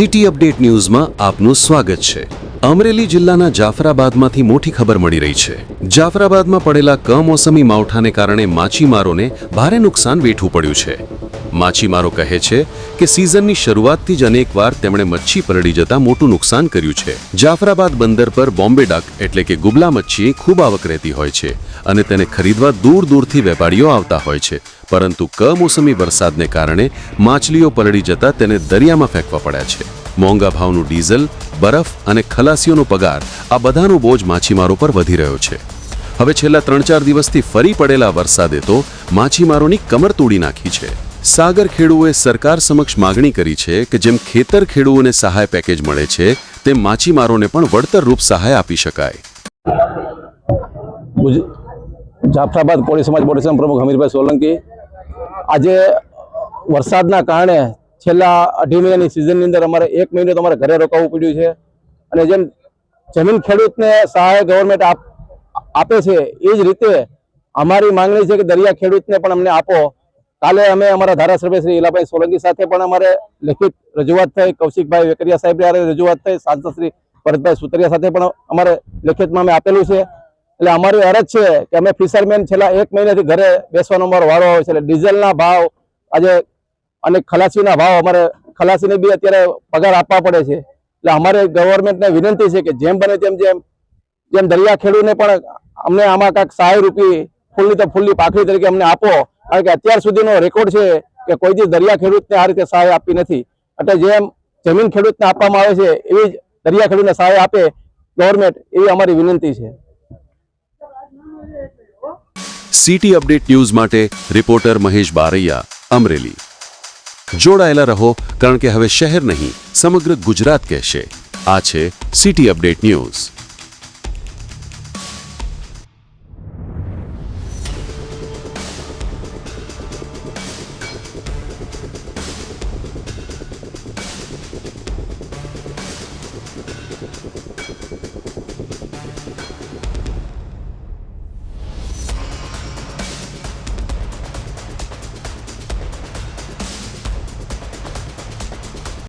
City update ન્યૂઝમાં આપનું સ્વાગત છે. અમરેલી જિલ્લાના જાફરાબાદમાંથી મોટી ખબર મળી રહી છે. જાફરાબાદમાં પડેલા કમોસમી માવઠાને કારણે માછીમારોને ભારે નુકસાન વેઠવું પડ્યું છે. માછીમારો કહે છે કે સિઝનની શરૂઆતથી જ અનેકવાર તેમણે મચ્છી પલળી જતા મોટું નુકસાન કર્યું છે. જાફરાબાદ બંદર પર બોમ્બે ડક એટલે કે ગુબલા મચ્છી ખૂબ આવક રહેતી હોય છે અને તેને ખરીદવા દૂર દૂરથી વેપારીઓ આવતા હોય છે. પરંતુ કમોસમી વરસાદને કારણે માછલીઓ પલળી જતા તેને દરિયામાં ફેંકવા પડ્યા છે. મોંઘા ભાવનું ડીઝલ, બરફ અને ખલાસીઓનો પગાર આ બધાનો બોજ માછીમારો પર વધી રહ્યો છે. હવે છેલ્લા ત્રણ ચાર દિવસથી ફરી પડેલા વરસાદે તો માછીમારોની કમર તોડી નાખી છે. સાગર ખેડૂએ સરકાર સમક્ષ માગણી કરી છે કે જેમ ખેતર ખેડૂઓને સહાય પેકેજ મળે છે, તેમ માછીમારોને પણ વળતર રૂપ સહાય આપી શકાય. જાફરાબાદ કોળી સમાજ બોર્ડ પ્રમુખ હમીરભાઈ સોલંકી આજે વરસાદના કારણે છેલ્લા અઢી મહિનાની સિઝનની અંદર અમારે એક મહિનો તો અમારે ઘરે રોકાવવું પડ્યું છે અને જેમ જમીન ખેડૂતને સહાય ગવર્મેન્ટ આપે છે, એ જ રીતે અમારી માંગણી છે કે દરિયા ખેડૂતને પણ અમને આપો. કાલે અમે અમારા ધારાસભ્ય શ્રી ઇલાભાઈ સોલંકી સાથે પણ અમારે લેખિત રજૂઆત થઈ, કૌશિકભાઈ વેકરિયા સાહેબ રજૂઆત થઈ, સાંસદ શ્રી ભરતભાઈ સુતરિયા સાથે પણ અમારે લેખિતમાં અમે આપેલું છે. એટલે અમારી અરજ છે કે અમે ફિશરમેન છેલ્લા એક મહિનાથી ઘરે બેસવાનો અમારો વારો આવે છે. એટલે ડીઝલના ભાવ, આજે અને ખલાસીના ભાવ, અમારે ખલાસીને બી અત્યારે પગાર આપવા પડે છે. એટલે અમારે ગવર્મેન્ટને વિનંતી છે કે જેમ બને તેમ જેમ જેમ દરિયા ખેડૂને પણ અમને આમાં કાંઈક સહાય રૂપી, ફૂલની તો ફૂલની પાખડી તરીકે અમને આપો. કારણ કે અત્યાર સુધીનો રેકોર્ડ છે કે કોઈ દિવસ દરિયા ખેડૂતને આ રીતે સહાય આપી નથી. એટલે જેમ જમીન ખેડૂતને આપવામાં આવે છે, એવી જ દરિયા ખેડૂતને સહાય આપે ગવર્મેન્ટ એવી અમારી વિનંતી છે. સિટી અપડેટ ન્યૂઝ માટે રિપોર્ટર મહેશ બારૈયા, અમરેલી. જોડાયેલા રહો, કારણ કે હવે શહેર નહીં, સમગ્ર ગુજરાત કહેશે. આ છે સિટી અપડેટ ન્યૂઝ